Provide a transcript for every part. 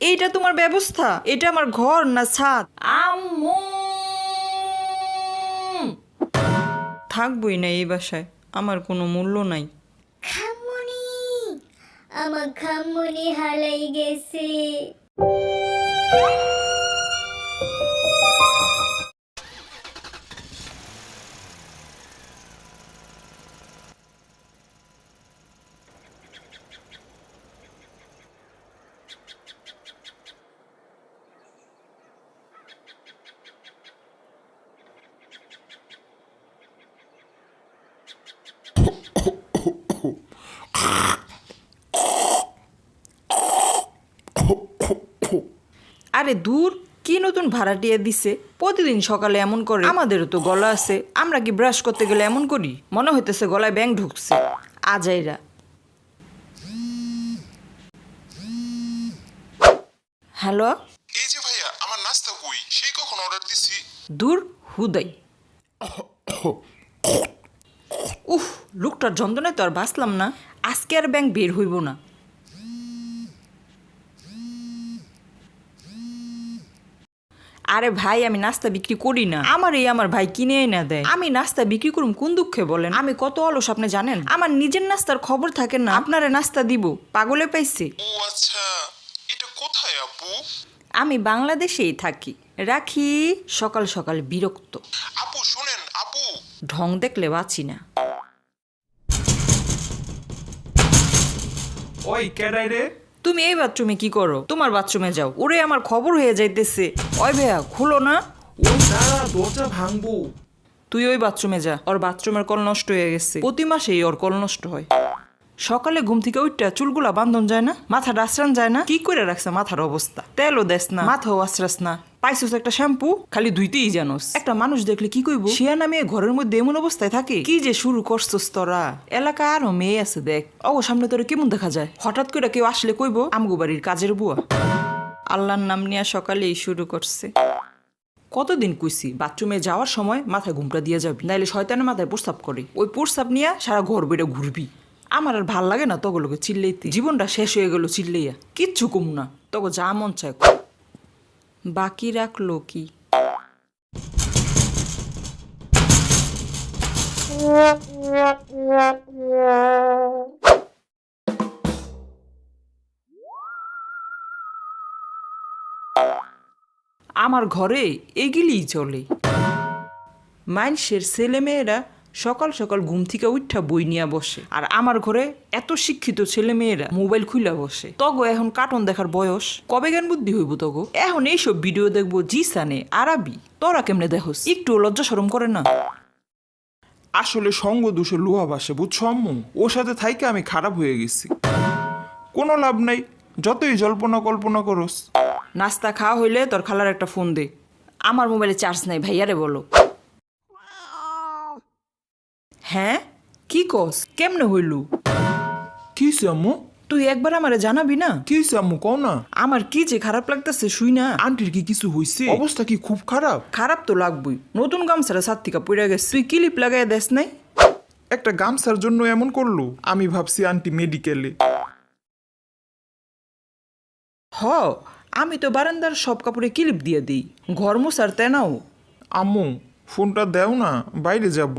এইটা তোমার ব্যবস্থা? এটা আমার ঘর না ছাদ? আম্মু! থাকবই না এই বাসায় আমার কোনো মূল্য নাই। খামুনি! আমার খামুনি হালাই গেছে। আরে দূর কি নতুন ভাড়াটিয়া দিছে? প্রতিদিন সকালে এমন করে। আমাদেরও তো গলা আছে। আমরা কি ব্রাশ করতে গেলে এমন করি? মনে হইতেছে গলায় ব্যাং ঢুকছে। আজাইরা। হ্যালো? এই যে ভাইয়া আমার নাস্তা কই? সেই কখন অর্ডার দিছি। দূর হুদাই। উফ লোকটার যন্ত্রণায় তো আর বাঁচলাম না। আজকে আর ব্যাংক বের হইব না। আরে ভাই আমি নাস্তা বিক্রি করি না। আমার এই আমার ভাই কিনে না দেয়। আমি নাস্তা বিক্রি করুম কোন দুঃখে বলেন? আমি কত অলস আপনি জানেন? আমার নিজের নাস্তার খবর থাকে না। আপনারে নাস্তা দিব। পাগলে পাইছে। ও আচ্ছা এটা কোথায় আপু? আমি বাংলাদেশেই থাকি। রাখি সকাল সকাল বিরক্ত। আপু শুনেন আপু। ঢং দেখলে বাঁচি না। ওই কেডাই রে? তুমি এই বাথরুমে কি করো? তোমার বাথরুমে যাও। ওরে আমার খবর হয়ে যাইতেছে। ওই ভাইয়া খুলো না। দরজা ভাঙবো। তুই ওই বাথরুমে যা। ওর বাথরুমের কল নষ্ট হয়ে গেছে। প্রতি মাসেই ওর কল নষ্ট হয়। সকালে ঘুম থেকে উঠটা চুলগুলা বান্ধন যায় না মাথা ডাসরান যায় না। কি করে রাখছে মাথার অবস্থা? তেলও দেস না মাথাও আশ্রাস না। পাইছিস একটা শ্যাম্পু? খালি ধুইতেই জানোস। একটা মানুষ দেখলে কি কইব? শিয়া নামে ঘরের মধ্যে এমন অবস্থায় থাকে। কি যে শুরু করছস তোরা? এলাকা আরও মেয়ে আছে দেখ। অগো সামনে তোরে কেমন দেখা যায়? হঠাৎ করে কেউ আসলে কইব আমগো বাড়ির কাজের বুয়া। আল্লাহর নাম নিয়ে সকালেই শুরু করছে। কতদিন কুইছি বাথরুমে যাওয়ার সময় মাথায় ঘুমটা দিয়ে যাবি নাইলে শয়তানের মাথায় প্রস্তাব করে। ওই প্রস্তাব নিয়ে সারা ঘর বেড়ে ঘুরবি। আমার আর ভালো লাগে না তগলোকে চিল্লাইতে। জীবনটা শেষ হয়ে গেল চিল্লাইয়া। কিচ্ছু কম না। তগো যা মন চায়। বাকি রাখল কি আমার ঘরে এগুলিই চলে। মানুষের ছেলেমেয়েরা সকাল সকাল ঘুম থেকে উঠা বই নিয়ে বসে। আর আমার ঘরে এত শিক্ষিত ছেলেমেয়েরা মোবাইল খুলে বসে। তগো এখন কার্টুন দেখার বয়স। কবে জ্ঞান বুদ্ধি হইব তগো? এখন এইসব ভিডিও দেখব জিসানে আরাবি। তোরা কেমনে দেখোস? একটু লজ্জা সরম করে না? আসলে সঙ্গ দোষে লোহা বাসে বুঝছ আম্মু? ওর সাথে থাইকে আমি খারাপ হয়ে গেছি। কোনো লাভ নাই যতই জল্পনা কল্পনা করস। নাস্তা খাওয়া হইলে তোর খালার একটা ফোন দে। আমার মোবাইলে চার্জ নাই ভাইয়ারে বলো। হ্যাঁ? কি কস? কেমনে হইলু? কি আম্মু? তুই একবার আমারে জানাবি না? কি আম্মু? কও না। আমার কি যে খারাপ লাগতেছে শুই না। আন্টির কি কিছু হইছে? অবস্থা কি খুব খারাপ? খারাপ তো লাগবই। নতুন গামছারা সাত্তিকা পড়ে গেছে। তুই ক্লিপ লাগাই দেস নাই? একটা গামছার জন্য এমন করল? আমি ভাবছি আন্টি মেডিকেলে হ আমি তো বারান্দার সব কাপড়ে ক্লিপ দিয়ে দিই। ঘর মোছার তেনাও। আম্মু ফোনটা দেও না বাইরে যাব।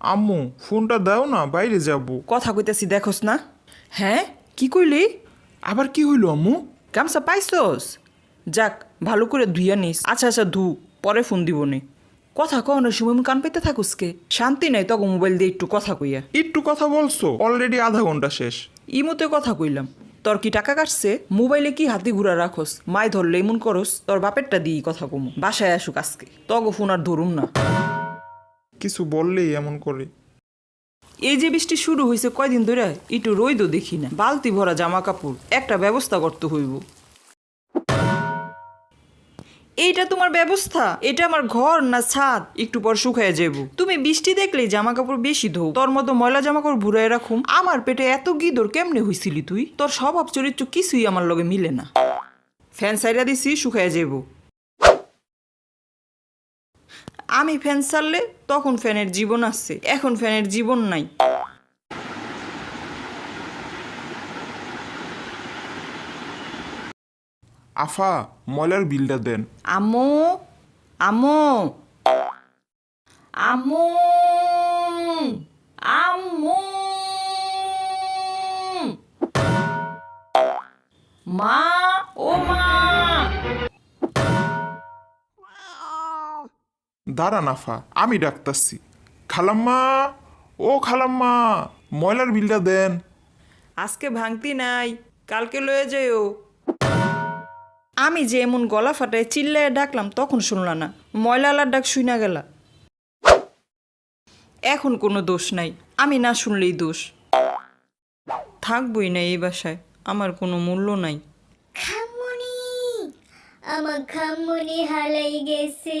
আম্মু ফোনটা দাও না বাইরে যাব। কথা কইতেছি দেখোস না। হ্যাঁ? কি কইলি? আবার কি হইল আম্মু? গামছা পাইছস? যাক ভালো করে ধুইয়া নিস। আচ্ছা আচ্ছা ধু পরে ফোন দিব নে। কথা কনের সময় কান পেতে থাকুস কে? শান্তি নাই তখন মোবাইল দিয়ে একটু কথা কইয়া। একটু কথা বলছো? অলরেডি আধা ঘণ্টা শেষ। ইমতে কথা কইলাম। তোর কি টাকা কাটছে? মোবাইলে কি হাতি ঘুরা রাখোস? মাই ধরলে এমন করস তোর বাপেরটা দিই কথা কমু। বাসায় আসুক আজকে। তগো ফোন আর ধরুম না। কিছু বললেই এমন করে। এই যে বৃষ্টি শুরু হয়েছে কয়দিন ধরে একটু রইদও দেখি না। বালতি ভরা জামা কাপড় একটা ব্যবস্থা করতে হইব। এইটা তোমার ব্যবস্থা? এটা আমার ঘর না ছাদ? একটু পর শুকায় যাব তুমি বৃষ্টি দেখলেই জামা কাপড় বেশি ধো তোর মতো ময়লা জামা কাপড় ভুরাই রাখুম। আমার পেটে এত গিদর কেমনে হইছিলি তুই? তোর স্বভাব চরিত্র কিছুই আমার লগে মিলে না। ফ্যান সাইরা দিছি শুকায় যাব আমি ফ্যান ছাড়লে তখন ফ্যানের জীবন আছে। এখন ফ্যানের জীবন নাই। আফা ময়লার বিলটা দেন। আমো আমো আমো আমো। মা ও মা। দাঁড়ান আফা আমি ডাক্তারছি খালাম্মা ও খালাম্মা ময়লার বিলটা দেন। আজকে ভাঙতি নাই কালকে লয়ে যাইও। আমি যে এমন গলা ফাটায় চিল্লায় ডাকলাম, তখন শুনলা না। ময়লালার ডাক শুইনা গেলা। এখন কোনো দোষ নাই, আমি না শুনলেই দোষ। থাকবই না এই বাসায়, আমার কোনো মূল্য নাই। আমার খামুনি হালাই গেছে।